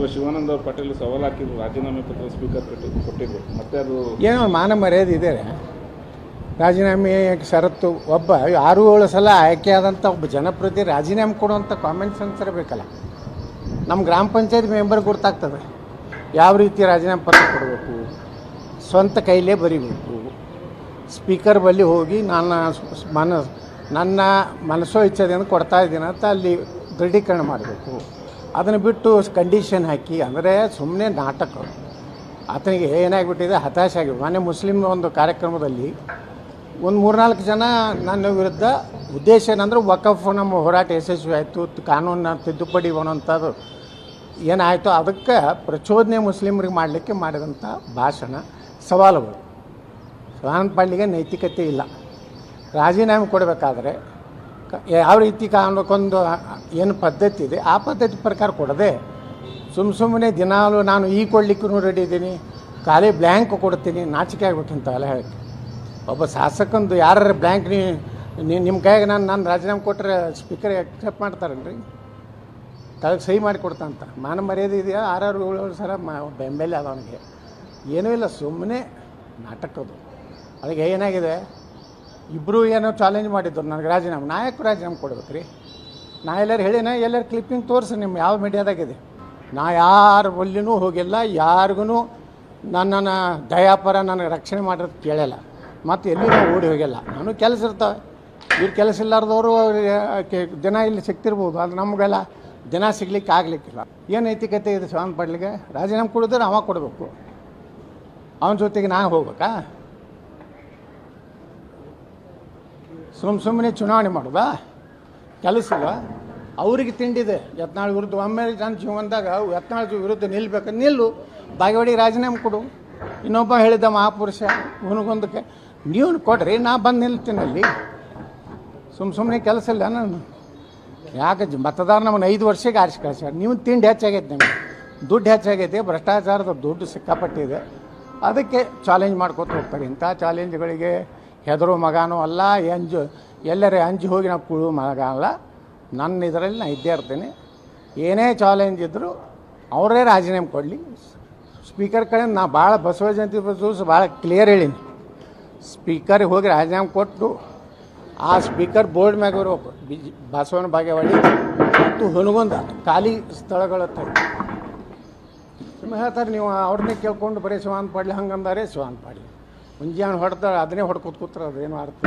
ಸಚಿವ ಶಿವಾನಂದ ಅವರು ಪಾಟೀಲ್ ಸವಾಲು ಹಾಕಿದ್ರು, ರಾಜೀನಾಮೆ ಪತ್ರ ಸ್ಪೀಕರ್ ಕೊಟ್ಟು ಕೊಟ್ಟಿದ್ರು. ಮತ್ತೆ ಅದು ಏನೋ ಮಾನ ಮರ್ಯಾದೆ ಇದೆ. ರಾಜೀನಾಮೆ ಷರತ್ತು ಒಬ್ಬ ಆರು ಏಳು ಸಲ ಆಯ್ಕೆಯಾದಂಥ ಒಬ್ಬ ಜನಪ್ರತಿ ರಾಜೀನಾಮೆ ಕೊಡುವಂಥ ಕಾಮೆಂಟ್ ಸೆನ್ಸ್ ಇರಬೇಕಲ್ಲ ನಮ್ಮ ಗ್ರಾಮ ಪಂಚಾಯತ್ ಮೆಂಬರ್ ಗೊತ್ತಾಗ್ತದೆ. ಯಾವ ರೀತಿ ರಾಜೀನಾಮೆ ಪತ್ರ ಕೊಡಬೇಕು? ಸ್ವಂತ ಕೈಲೇ ಬರಿಬೇಕು. ಸ್ಪೀಕರ್ ಬಳಿ ಹೋಗಿ ನನ್ನ ಮನ ನನ್ನ ಮನಸ್ಸೋ ಇಚ್ಛೆದಿಂದ ಕೊಡ್ತಾ ಇದ್ದೀನಿ ಅಂತ ಅಲ್ಲಿ ದೃಢೀಕರಣ ಮಾಡಬೇಕು. ಅದನ್ನು ಬಿಟ್ಟು ಕಂಡೀಷನ್ ಹಾಕಿ, ಅಂದರೆ ಸುಮ್ಮನೆ ನಾಟಕ. ಆತನಿಗೆ ಏನಾಗಿಬಿಟ್ಟಿದೆ ಹತಾಶೆ ಆಗಿ ಮೊನ್ನೆ ಮುಸ್ಲಿಂ ಒಂದು ಕಾರ್ಯಕ್ರಮದಲ್ಲಿ ಒಂದು ಮೂರ್ನಾಲ್ಕು ಜನ ನನ್ನ ವಿರುದ್ಧ ಉದ್ದೇಶ ಏನಂದ್ರೆ ವಕಫ್ ನಮ್ಮ ಹೋರಾಟ ಯಶಸ್ವಿ ಆಯಿತು, ಕಾನೂನ ತಿದ್ದುಪಡಿ ಅನ್ನೋಂಥದ್ದು ಏನಾಯಿತು ಅದಕ್ಕೆ ಪ್ರಚೋದನೆ ಮುಸ್ಲಿಮ್ರಿಗೆ ಮಾಡಲಿಕ್ಕೆ ಮಾಡಿದಂಥ ಭಾಷಣ ಸವಾಲುಗಳು. ಸ್ವಾನ್ ಪಾಳ್ಯಗೆ ನೈತಿಕತೆ ಇಲ್ಲ. ರಾಜೀನಾಮೆ ಕೊಡಬೇಕಾದ್ರೆ ಯಾವ ರೀತಿ ಕಾನೂನಕ್ಕೊಂದು ಏನು ಪದ್ಧತಿ ಇದೆ, ಆ ಪದ್ಧತಿ ಪ್ರಕಾರ ಕೊಡದೆ ಸುಮ್ಮ ಸುಮ್ಮನೆ ದಿನಾಲು ನಾನು ಈ ಕೊಡ್ಲಿಕ್ಕೂ ರೆಡಿ ಇದ್ದೀನಿ, ಖಾಲಿ ಬ್ಲ್ಯಾಂಕ್ ಕೊಡ್ತೀನಿ, ನಾಚಿಕೆ ಆಗ್ಬಿಟ್ಟು ಹೇಳಿ ಹೇಳಕ್ಕೆ. ಒಬ್ಬ ಶಾಸಕಂದು ಯಾರು ಬ್ಲ್ಯಾಂಕ್ ನೀ ನಿಮ್ಮ ಕೈಗೆ ನಾನು ನಾನು ರಾಜೀನಾಮೆ ಕೊಟ್ಟರೆ ಸ್ಪೀಕರ್ ಅಕ್ಸೆಪ್ಟ್ ಮಾಡ್ತಾರಲ್ರಿ ತಳಗೆ ಸಹಿ ಮಾಡಿ ಕೊಡ್ತಾನಂತ ಮಾನ ಮರ್ಯಾದೆ ಇದೆಯಾ? ಆರಾರು ಏಳು ಸಲ ಮ ಬೆಂಬಲ ಅದ ಅವನಿಗೆ. ಏನೂ ಇಲ್ಲ ಸುಮ್ಮನೆ ನಾಟಕದು ಅದಕ್ಕೆ ಏನಾಗಿದೆ? ಇಬ್ಬರು ಏನೋ ಚಾಲೆಂಜ್ ಮಾಡಿದ್ರು, ನನಗೆ ರಾಜೀನಾಮೆ. ನಾಯಕ ರಾಜೀನಾಮೆ ಕೊಡ್ಬೇಕು ರೀ ನಾ ಎಲ್ಲರೂ ಹೇಳಿನ, ಎಲ್ಲರೂ ಕ್ಲಿಪ್ಪಿಂಗ್ ತೋರಿಸಿ ನಿಮ್ಮ ಯಾವ ಮೀಡಿಯಾದಾಗಿದೆ ನಾ ಯಾರ ಬಲ್ಲಿನೂ ಹೋಗಿಲ್ಲ ಯಾರಿಗೂ ನನ್ನನ್ನು ದಯಾಪರ ನನಗೆ ರಕ್ಷಣೆ ಮಾಡಿರೋದು ಕೇಳಲ್ಲ. ಮತ್ತು ಎಲ್ಲಿ ಓಡಿ ಹೋಗಿಲ್ಲ. ನಾನು ಕೆಲಸ ಇರ್ತಾವೆ. ಇವ್ರು ಕೆಲಸ ಇಲ್ಲಾರ್ದವರು ದಿನ ಇಲ್ಲಿ ಸಿಗ್ತಿರ್ಬೋದು ಆದರೆ ನಮಗೆಲ್ಲ ದಿನ ಸಿಗ್ಲಿಕ್ಕೆ ಆಗಲಿಕ್ಕಿಲ್ಲ. ಏನು ನೈತಿಕತೆ ಇದೆ ಸ್ವಾಮಿ ಪಡ್ಲಿಗೆ? ರಾಜೀನಾಮೆ ಕೊಡಿದ್ರೆ ಅವ ಕೊಡಬೇಕು. ಅವನ ಜೊತೆಗೆ ನಾನು ಹೋಗ್ಬೇಕಾ? ಸುಮ್ಮ ಸುಮ್ಮನೆ ಚುನಾವಣೆ ಮಾಡೋದಾ? ಕೆಲಸ ಇಲ್ಲ ಅವ್ರಿಗೆ ತಿಂಡಿದೆ. ಯತ್ನಾಳ್ ವಿರುದ್ಧ, ಒಮ್ಮೆ ನನ್ನ ಜೀವನದಾಗ ಯತ್ನಾಳ್ ವಿರುದ್ಧ ನಿಲ್ಬೇಕು, ನಿಲ್ಲು. ಬಾಗೇವಾಡಿ ರಾಜೀನಾಮೆ ಕೊಡು. ಇನ್ನೊಬ್ಬ ಹೇಳಿದ್ದ ಮಹಾಪುರುಷ, ಹುನಗೊಂದಕ್ಕೆ ನೀವು ಕೊಡ್ರಿ, ನಾ ಬಂದು ನಿಲ್ತೀನಿ ಅಲ್ಲಿ. ಸುಮ್ಮ ಸುಮ್ಮನೆ ಕೆಲಸ ಇಲ್ಲ ನಾನು. ಯಾಕೆ ಮತದಾರ ನಮ್ಮನ್ನು ಐದು ವರ್ಷಕ್ಕೆ ಆರಿಸಿ ಕಳಿಸ್ಯಾರ? ನೀವು ತಿಂಡಿ ಹೆಚ್ಚಾಗೈತೆ ನಿಮಗೆ. ದುಡ್ಡು ಹೆಚ್ಚಾಗೈತೆ ಭ್ರಷ್ಟಾಚಾರದ ದುಡ್ಡು ಸಿಕ್ಕಾಪಟ್ಟಿದೆ. ಅದಕ್ಕೆ ಚಾಲೆಂಜ್ ಮಾಡ್ಕೊತ ಹೋಗ್ತಾರೆ. ಇಂಥ ಚಾಲೆಂಜ್ಗಳಿಗೆ ಹೆದರು ಮಗನೂ ಅಲ್ಲ ಎಂಜು ಎಲ್ಲರೇ ಅಂಜಿ ಹೋಗಿ ನಾವು ಕುಳು ಮಗ ನನ್ನ ಇದರಲ್ಲಿ ನಾನು ಇದ್ದೇ ಇರ್ತೀನಿ. ಏನೇ ಚಾಲೆಂಜ್ ಇದ್ದರೂ ಅವರೇ ರಾಜೀನಾಮೆ ಕೊಡಲಿ. ಸ್ಪೀಕರ್ ಕಡೆ ನಾ ಭಾಳ ಬಸವ ಜಯಂತಿ ದಿವಸ ಭಾಳ ಕ್ಲಿಯರ್ ಹೇಳೀನಿ. ಸ್ಪೀಕರ್ಗೆ ಹೋಗಿ ರಾಜೀನಾಮೆ ಕೊಟ್ಟು ಆ ಸ್ಪೀಕರ್ ಬೋರ್ಡ್ ಮ್ಯಾಗ ಇರ್ಬೇಕು ಬಸವನ ಭಾಗ್ಯವಾಡಿ ಮತ್ತು ಹುನಗುಂದ ಖಾಲಿ ಸ್ಥಳಗಳ ಸುಮ್ಮನೆ ಹೇಳ್ತಾರೆ ನೀವು, ಅವ್ರನ್ನೇ ಕೇಳ್ಕೊಂಡು ಬರೀ ಶಿವಾನ್ ಪಾಡ್ಲಿ ಹಂಗಂದಾರೆ ಶಿವಾನ್ ಪಾಡ್ಲಿ ಮುಂಜಾನೆ ಹೊಡೆದ ಅದನ್ನೇ ಹೊಡ್ಕೊತ ಕೂತ್ರ ಅದೇನು ಅರ್ಥ.